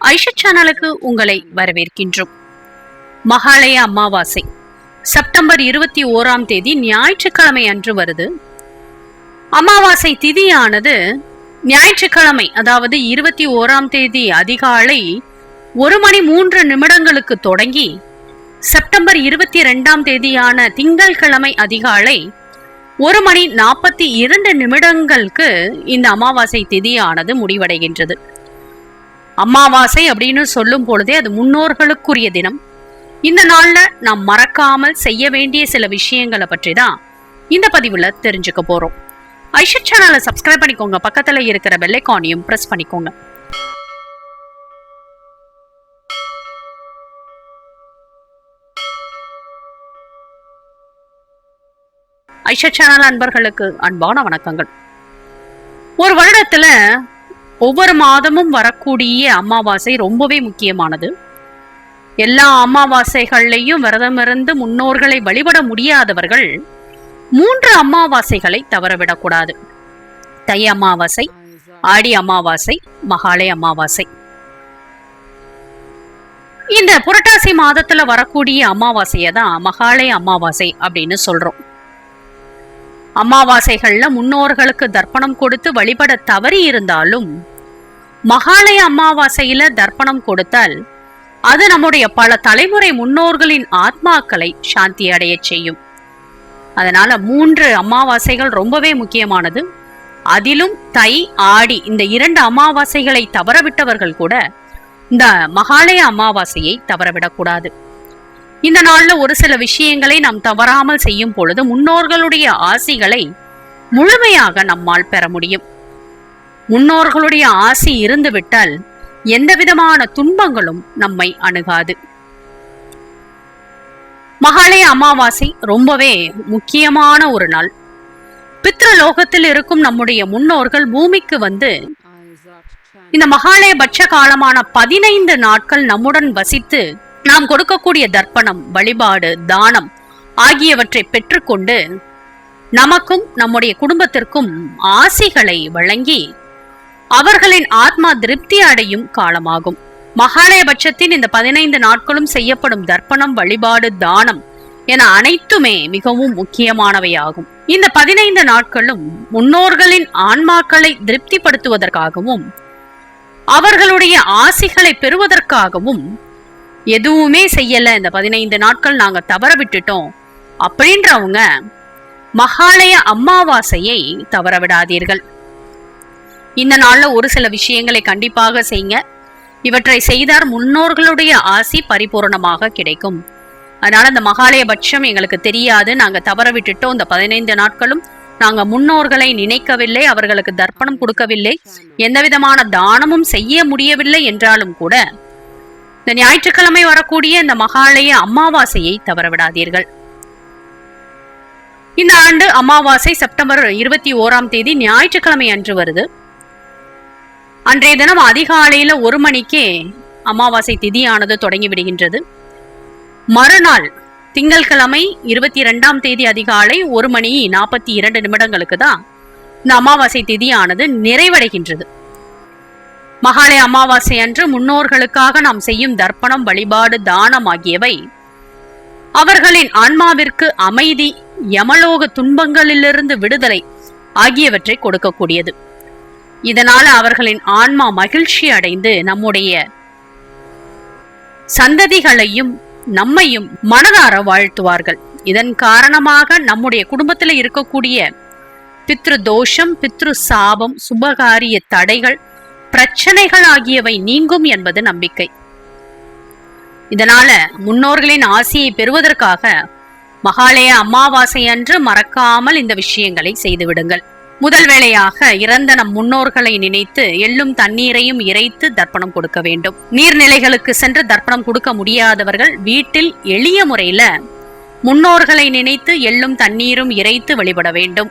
ஐஷா சேனலுக்கு உங்களை வரவேற்கின்றோம். மகாலய அமாவாசை செப்டம்பர் இருபத்தி ஓராம் தேதி ஞாயிற்றுக்கிழமை அன்று வருது. அமாவாசை திதியானது ஞாயிற்றுக்கிழமை அதாவது இருபத்தி ஓராம் தேதி அதிகாலை ஒரு மணி மூன்று நிமிடங்களுக்கு தொடங்கி செப்டம்பர் இருபத்தி ரெண்டாம் தேதியான திங்கள்கிழமை அதிகாலை ஒரு மணி நாற்பத்தி இரண்டு நிமிடங்களுக்கு இந்த அமாவாசை திதியானது முடிவடைகின்றது. அமாவாசை அப்படின்னு சொல்லும் பொழுதே அது முன்னோர்களுக்குரிய தினம். இந்த நாள்ல நாம் மறக்காமல் செய்ய வேண்டிய சில விஷயங்களை பற்றி தான் இந்த பதிவுல தெரிஞ்சுக்க போறோம். ஐஷா சேனலை சப்ஸ்கிரைப் பண்ணிக்கோங்க. பக்கத்துல இருக்கிற பெல்லைக்கானையும் பிரஸ் பண்ணிக்கோங்க. ஐஷா சேனல் அன்பர்களுக்கு அன்பான வணக்கங்கள். ஒரு வருடத்துல ஒவ்வொரு மாதமும் வரக்கூடிய அமாவாசை ரொம்பவே முக்கியமானது. எல்லா அமாவாசைகள்லையும் விரதமிருந்து முன்னோர்களை வழிபட முடியாதவர்கள் மூன்று அமாவாசைகளை தவறவிடக்கூடாது. தை அமாவாசை ஆடி அமாவாசை மகாலய அமாவாசை. இந்த புரட்டாசி மாதத்துல வரக்கூடிய அமாவாசையை தான் மகாலய அமாவாசை அப்படின்னு சொல்றோம். அமாவாசைகள்ல முன்னோர்களுக்கு தர்ப்பணம் கொடுத்து வழிபட தவறி இருந்தாலும் மகாலய அமாவாசையில தர்ப்பணம் கொடுத்தால். அது நம்முடைய பல தலைமுறை முன்னோர்களின் ஆத்மாக்களை சாந்தி அடைய செய்யும். அதனால மூன்று அமாவாசைகள் ரொம்பவே முக்கியமானது. அதிலும் தை ஆடி இந்த இரண்டு அமாவாசைகளை தவறவிட்டவர்கள் கூட இந்த மகாலய அமாவாசையை தவறவிடக்கூடாது. இந்த நாள்ல ஒரு சில விஷயங்களை நாம் தவறாமல் செய்யும் பொழுது முன்னோர்களுடைய ஆசிகளை முழுமையாக நம்மால் பெற முடியும். முன்னோர்களுடைய ஆசி இருந்து விட்டால் எந்த விதமான துன்பங்களும் நம்மை அணுகாது. மகாலய அமாவாசை ரொம்பவே முக்கியமான ஒரு நாள். பித்ரலோகத்தில் இருக்கும் நம்முடைய முன்னோர்கள் பூமிக்கு வந்து இந்த மகாலய பட்ச காலமான பதினைந்து நாட்கள் நம்முடன் வசித்து நாம் கொடுக்கக்கூடிய தர்ப்பணம் வழிபாடு தானம் ஆகியவற்றை பெற்றுக்கொண்டு நமக்கும் நம்முடைய குடும்பத்திற்கும் ஆசிகளை வழங்கி அவர்களின் ஆத்மா திருப்தி அடையும் காலமாகும். மகாலயபட்சத்தின் இந்த பதினைந்து நாட்களும் செய்யப்படும் தர்ப்பணம் வழிபாடு தானம் என அனைத்துமே மிகவும் முக்கியமானவையாகும். இந்த பதினைந்து நாட்களும் முன்னோர்களின் ஆன்மாக்களை திருப்திப்படுத்துவதற்காகவும் அவர்களுடைய ஆசிகளை பெறுவதற்காகவும் எதுவுமே செய்யல. இந்த பதினைந்து நாட்கள் நாங்க தவற விட்டுட்டோம். அப்படின்றவங்க மகாலய அமாவாசையை தவற விடாதீர்கள். இந்த நாள்ல ஒரு சில விஷயங்களை கண்டிப்பாக செய்யுங்க இவற்றை செய்தார் முன்னோர்களுடைய ஆசி பரிபூரணமாக கிடைக்கும். அதனால இந்த மகாலய பட்சம் எங்களுக்கு தெரியாது. நாங்க தவற விட்டுட்டோம். இந்த பதினைந்து நாட்களும் நாங்க முன்னோர்களை நினைக்கவில்லை. அவர்களுக்கு தர்ப்பணம் கொடுக்கவில்லை. எந்த விதமான தானமும் செய்ய முடியவில்லை என்றாலும் கூட இந்த ஞாயிற்றுக்கிழமை வரக்கூடிய இந்த மகாலய அமாவாசையை தவறவிடாதீர்கள் இந்த ஆண்டு அமாவாசை செப்டம்பர் இருபத்தி ஓராம் தேதி ஞாயிற்றுக்கிழமை அன்று வருது. அன்றைய தினம் அதிகாலையில ஒரு மணிக்கே அமாவாசை திதியானது தொடங்கி விடுகின்றது. மறுநாள் திங்கட்கிழமை இருபத்தி இரண்டாம் தேதி அதிகாலை ஒரு மணி நாற்பத்தி இரண்டு நிமிடங்களுக்கு தான் இந்த அமாவாசை திதியானது நிறைவடைகின்றது. மகாலய அமாவாசை அன்று முன்னோர்களுக்காக நாம் செய்யும் தர்ப்பணம் வழிபாடு தானம் ஆகியவை அவர்களின் ஆன்மாவிற்கு அமைதி யமலோக துன்பங்களிலிருந்து விடுதலை ஆகியவற்றை கொடுக்கக்கூடியது. இதனால் அவர்களின் ஆன்மா மகிழ்ச்சி அடைந்து நம்முடைய சந்ததிகளையும் நம்மையும் மனதார வாழ்த்துவார்கள். இதன் காரணமாக நம்முடைய குடும்பத்தில் இருக்கக்கூடிய பித்ரு தோஷம் பித்ரு சாபம் சுபகாரிய தடைகள் பிரச்சனைகள் ஆகியவை நீங்கும் என்பது நம்பிக்கை. இதனால முன்னோர்களின் ஆசியை பெறுவதற்காக மகாலய அமாவாசை அன்று மறக்காமல் இந்த விஷயங்களை செய்துவிடுங்கள். முதல் வேளையாக இறந்த நம் முன்னோர்களை நினைத்து எள்ளும் தண்ணீரையும் இறைத்து தர்ப்பணம் கொடுக்க வேண்டும். நீர்நிலைகளுக்கு சென்று தர்ப்பணம் கொடுக்க முடியாதவர்கள் வீட்டில் எளிய முறையில முன்னோர்களை நினைத்து எள்ளும் தண்ணீரும் இறைத்து வழிபட வேண்டும்.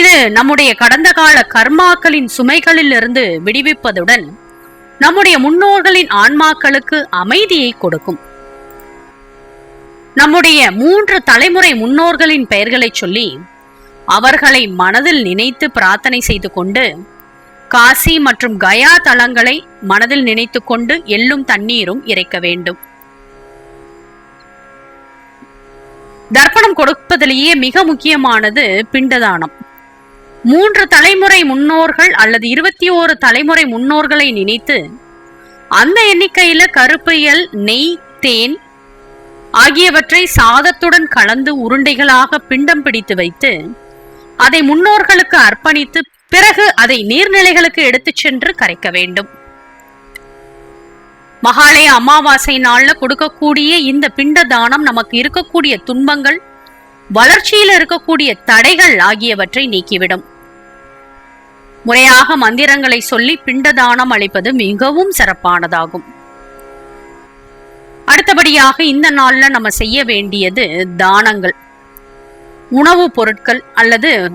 இது நம்முடைய கடந்த கால கர்மாக்களின் சுமைகளிலிருந்து விடுவிப்பதுடன் நம்முடைய முன்னோர்களின் ஆன்மாக்களுக்கு அமைதியை கொடுக்கும். நம்முடைய மூன்று தலைமுறை முன்னோர்களின் பெயர்களை சொல்லி அவர்களை மனதில் நினைத்து பிரார்த்தனை செய்து கொண்டு காசி மற்றும் கயா தலங்களை மனதில் நினைத்து கொண்டு எள்ளும் தண்ணீரும் இறைக்க வேண்டும். தர்ப்பணம் கொடுப்பதிலேயே மிக முக்கியமானது பிண்டதானம். மூன்று தலைமுறை முன்னோர்கள் அல்லது இருபத்தி ஓரு தலைமுறை முன்னோர்களை நினைத்து அந்த எண்ணிக்கையில கருப்பியல் நெய் தேன் ஆகியவற்றை சாதத்துடன் கலந்து உருண்டைகளாக பிண்டம் பிடித்து வைத்து அதை முன்னோர்களுக்கு அர்ப்பணித்து பிறகு அதை நீர்நிலைகளுக்கு எடுத்துச் சென்று கரைக்க வேண்டும். மகாலய அமாவாசை நாள்ல கொடுக்கக்கூடிய இந்த பிண்ட தானம் நமக்கு இருக்கக்கூடிய துன்பங்கள் வளர்ச்சியில் இருக்கக்கூடிய தடைகள் ஆகியவற்றை நீக்கிவிடும். முறையாக மந்திரங்களை சொல்லி பிண்ட தானம் அளிப்பது மிகவும் சிறப்பானதாகும். அடுத்தபடியாக இந்த நாள்ல நம்ம செய்ய வேண்டியது தானங்கள். உணவுப் பொருட்கள் அல்லது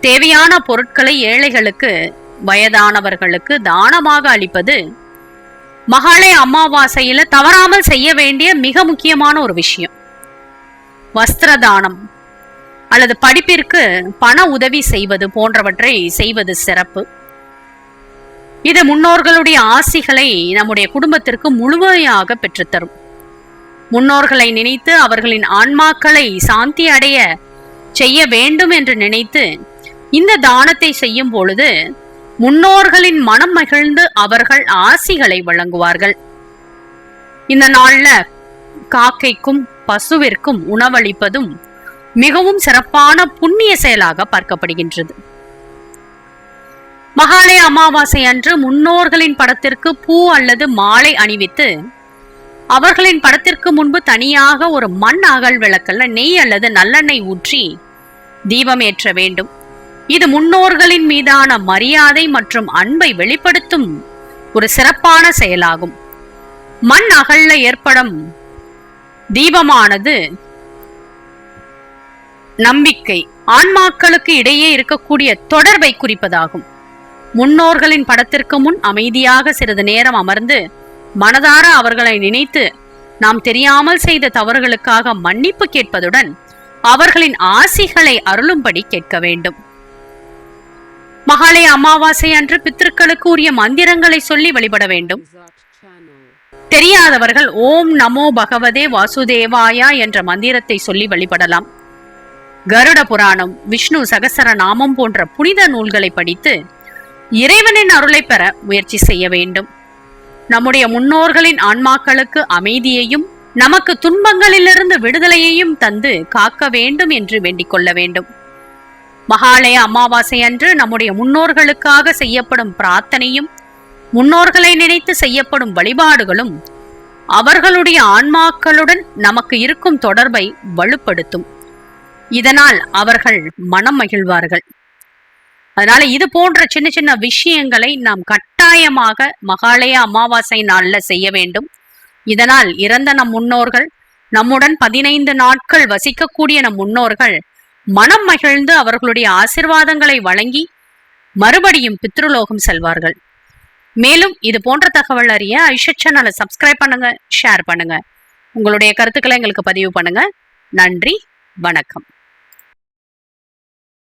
தேவையான பொருட்களை ஏழைகளுக்கு வயதானவர்களுக்கு தானமாக அளிப்பது மகாலய அமாவாசையில தவறாமல் செய்ய வேண்டிய மிக முக்கியமான ஒரு விஷயம். வஸ்திர தானம் அல்லது படிப்பிற்கு பண உதவி செய்வது போன்றவற்றை செய்வது சிறப்பு. இது முன்னோர்களுடைய ஆசிகளை நம்முடைய குடும்பத்திற்கு முழுமையாக பெற்றுத்தரும். முன்னோர்களை நினைத்து அவர்களின் ஆன்மாக்களை சாந்தி அடைய செய்ய வேண்டும் என்று நினைத்து இந்த தானத்தை செய்யும் பொழுது முன்னோர்களின் மனம் மகிழ்ந்து அவர்கள் ஆசிகளை வழங்குவார்கள். இந்த நாள்ல காக்கைக்கும் பசுவிற்கும் உணவளிப்பதும் மிகவும் சிறப்பான புண்ணிய செயலாக பார்க்கப்படுகின்றது. மகாலய அமாவாசை அன்று முன்னோர்களின் படத்திற்கு பூ அல்லது மாலை அணிவித்து அவர்களின் படத்திற்கு முன்பு தனியாக ஒரு மண் அகல் விளக்கல்ல நெய் அல்லது நல்லெண்ணெய் ஊற்றி தீபம் ஏற்ற வேண்டும். இது முன்னோர்களின் மீதான மரியாதை மற்றும் அன்பை வெளிப்படுத்தும் ஒரு சிறப்பான செயலாகும். மண் அகல்ல ஏற்படும் தீபமானது நம்பிக்கை ஆன்மாக்களுக்கு இடையே இருக்கக்கூடிய தொடர்பை குறிப்பதாகும். முன்னோர்களின் படத்திற்கு முன் அமைதியாக சிறிது நேரம் அமர்ந்து மனதார அவர்களை நினைத்து நாம் தெரியாமல் செய்த தவறுகளுக்காக மன்னிப்பு கேட்பதுடன் அவர்களின் ஆசிகளை அருளும்படி கேட்க வேண்டும். மகாலய அமாவாசை அன்று பித்திருக்களுக்கு உரிய மந்திரங்களை சொல்லி வழிபட வேண்டும். தெரியாதவர்கள் ஓம் நமோ பகவதே வாசுதேவாயா என்ற மந்திரத்தை சொல்லி வழிபடலாம். கருட புராணம் விஷ்ணு சகசர நாமம் போன்ற புனித நூல்களை படித்து இறைவனின் அருளை பெற முயற்சி செய்ய வேண்டும். நம்முடைய முன்னோர்களின் ஆன்மாக்களுக்கு அமைதியையும் நமக்கு துன்பங்களிலிருந்து விடுதலையையும் தந்து காக்க வேண்டும் என்று வேண்டிக் கொள்ள வேண்டும். மகாலய அமாவாசை அன்று நம்முடைய முன்னோர்களுக்காக செய்யப்படும் பிரார்த்தனையும் முன்னோர்களை நினைத்து செய்யப்படும் வழிபாடுகளும் அவர்களுடைய ஆன்மாக்களுடன் நமக்கு இருக்கும் தொடர்பை வலுப்படுத்தும். இதனால் அவர்கள் மனம் மகிழ்வார்கள். அதனால இது போன்ற சின்ன சின்ன விஷயங்களை நாம் கட்டாயமாக மகாலய அமாவாசை நாளில் செய்ய வேண்டும். இதனால் இறந்த நம் முன்னோர்கள் நம்முடன் பதினைந்து நாட்கள் வசிக்கக்கூடிய நம் முன்னோர்கள் மனம் மகிழ்ந்து அவர்களுடைய ஆசிர்வாதங்களை வழங்கி மறுபடியும் பித்ருலோகம் செல்வார்கள். மேலும் இது போன்ற தகவல் அறிய ஐஷா சேனலை சப்ஸ்கிரைப் பண்ணுங்க ஷேர் பண்ணுங்க. உங்களுடைய கருத்துக்களை எங்களுக்கு பதிவு பண்ணுங்க. நன்றி வணக்கம்.